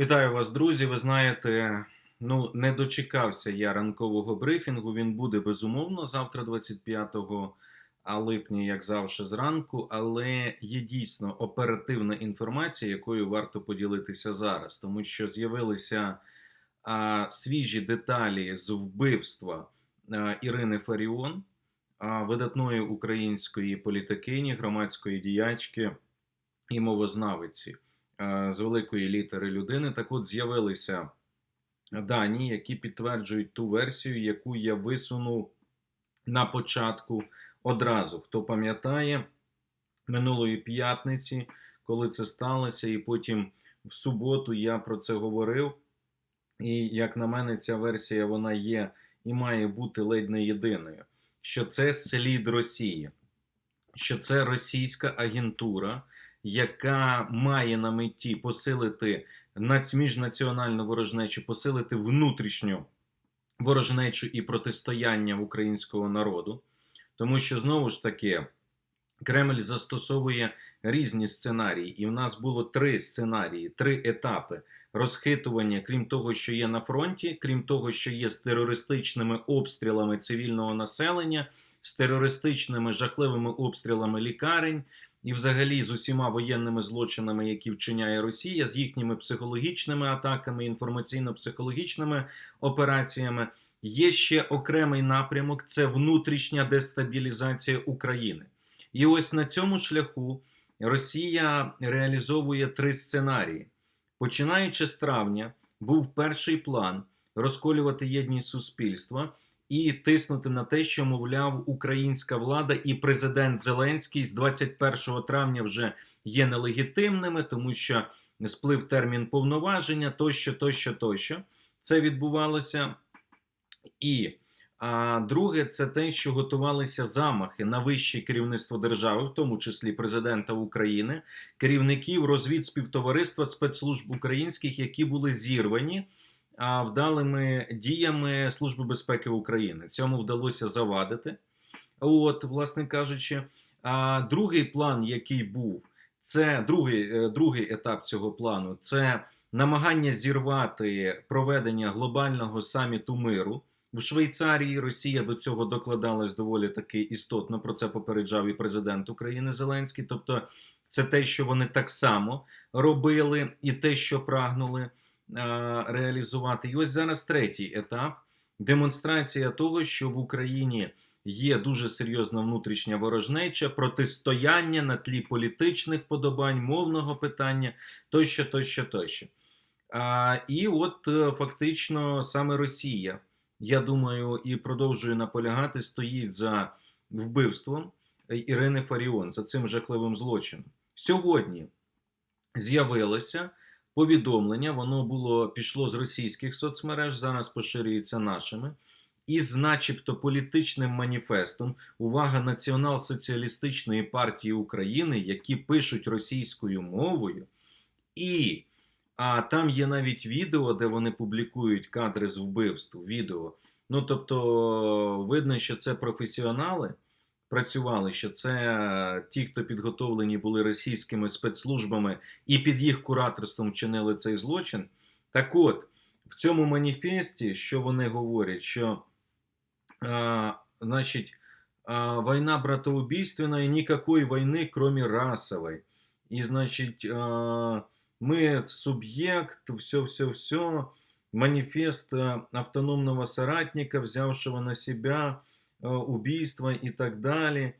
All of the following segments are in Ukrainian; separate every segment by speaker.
Speaker 1: Вітаю вас, друзі. Ви знаєте, ну не дочекався я ранкового брифінгу. Він буде безумовно завтра, 25 липня, як завжди, зранку. Але є дійсно оперативна інформація, якою варто поділитися зараз, тому що з'явилися а, свіжі деталі з вбивства а, Ірини Фаріон, а, видатної української політикині, громадської діячки і мовознавиці з великої літери людини. Так от з'явилися дані, які підтверджують ту версію, яку я висунув на початку одразу. Хто пам'ятає минулої п'ятниці, коли це сталося, і потім в суботу я про це говорив. І як на мене, ця версія вона є і має бути ледь не єдиною, що це слід Росії, що це російська агентура, яка має на меті посилити нац- міжнаціональну ворожнечу, посилити внутрішню ворожнечу і протистояння українського народу. Тому що знову ж таки Кремль застосовує різні сценарії, і в нас було три сценарії, три етапи розхитування, крім того, що є на фронті, крім того, що є з терористичними обстрілами цивільного населення, з терористичними жахливими обстрілами лікарень. І, взагалі, з усіма воєнними злочинами, які вчиняє Росія, з їхніми психологічними атаками, інформаційно-психологічними операціями, є ще окремий напрямок це внутрішня дестабілізація України. І ось на цьому шляху Росія реалізовує три сценарії. Починаючи з травня, був перший план розколювати єдність суспільства і тиснути на те, що, мовляв, українська влада і президент Зеленський з 21 травня вже є нелегітимними, тому що сплив термін повноваження, тощо, тощо, тощо. Це відбувалося. І а друге, це те, що готувалися замахи на вище керівництво держави, в тому числі президента України, керівників розвідспівтовариства спецслужб українських, які були зірвані вдалими діями Служби безпеки України. Цьому вдалося завадити. От, власне кажучи, а другий план, який був, це другий, е, другий етап цього плану, це намагання зірвати проведення глобального саміту миру. В Швейцарії Росія до цього докладалась доволі таки істотно. Про це попереджав і президент України Зеленський. Тобто, це те, що вони так само робили, і те, що прагнули реалізувати. І ось зараз третій етап демонстрація того, що в Україні є дуже серйозна внутрішня ворожнеча, протистояння на тлі політичних подобань, мовного питання тощо, тощо, тощо. А, і от е, фактично саме Росія я думаю, і продовжує наполягати, стоїть за вбивством Ірини Фаріон, за цим жахливим злочином. Сьогодні з'явилося повідомлення, воно було пішло з російських соцмереж, зараз поширюється нашими. Із, начебто, політичним маніфестом увага Націонал-Соціалістичної партії України, які пишуть російською мовою, і а там є навіть відео, де вони публікують кадри з вбивств. Відео. Ну тобто, видно, що це професіонали працювали, що це ті, хто підготовлені були російськими спецслужбами і під їх кураторством вчинили цей злочин. Так от, в цьому маніфесті, що вони говорять, що а, значить, а, війна братоубійственна і ніякої війни, крім расової. І, значить, а, мы субъект, все-все-все, манифест э, автономного соратника, взявшего на себя э, убийство и так далее.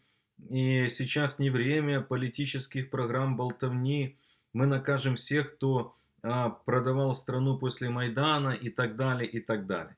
Speaker 1: И сейчас не время политических программ болтовни. Мы накажем всех, кто а, продавав страну після Майдана і так далі. і так далі.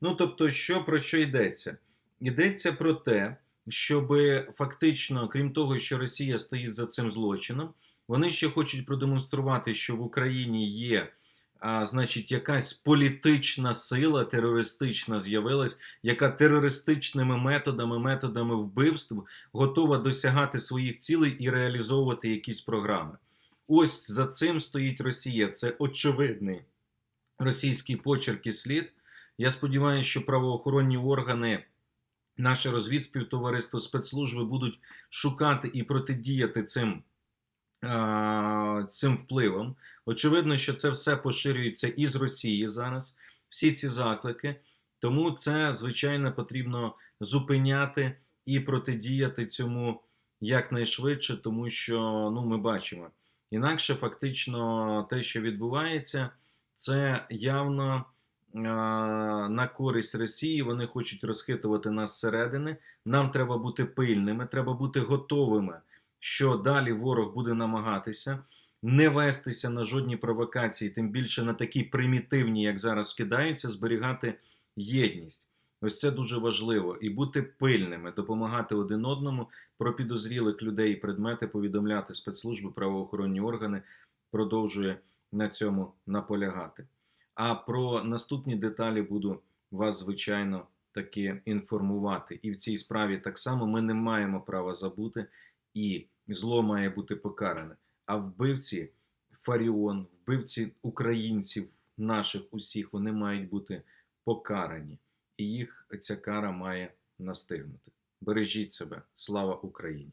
Speaker 1: Ну, тобто, що про що йдеться? Йдеться про те, щоб фактично, крім того, що Росія стоїть за цим злочином, вони ще хочуть продемонструвати, що в Україні є, а, значить, якась політична сила терористична з'явилась, яка терористичними методами, методами вбивств готова досягати своїх цілей і реалізовувати якісь програми. Ось за цим стоїть Росія. Це очевидний російський почерк і слід. Я сподіваюся, що правоохоронні органи, наше розвідспівтовариство, спецслужби будуть шукати і протидіяти цим цим впливом. Очевидно, що це все поширюється із Росії зараз, всі ці заклики. Тому це, звичайно, потрібно зупиняти і протидіяти цьому якнайшвидше, тому що ну, ми бачимо. Інакше, фактично, те, що відбувається, це явно а, на користь Росії. Вони хочуть розхитувати нас зсередини. Нам треба бути пильними, треба бути готовими, що далі ворог буде намагатися не вестися на жодні провокації, тим більше на такі примітивні, як зараз кидаються, зберігати єдність. Ось це дуже важливо. І бути пильними, допомагати один одному про підозрілих людей і предмети, повідомляти спецслужби, правоохоронні органи, продовжує на цьому наполягати. А про наступні деталі буду вас, звичайно, таки інформувати. І в цій справі так само ми не маємо права забути, і зло має бути покаране. А вбивці Фаріон, вбивці українців, наших усіх, вони мають бути покарані, і їх ця кара має настигнути. Бережіть себе, слава Україні!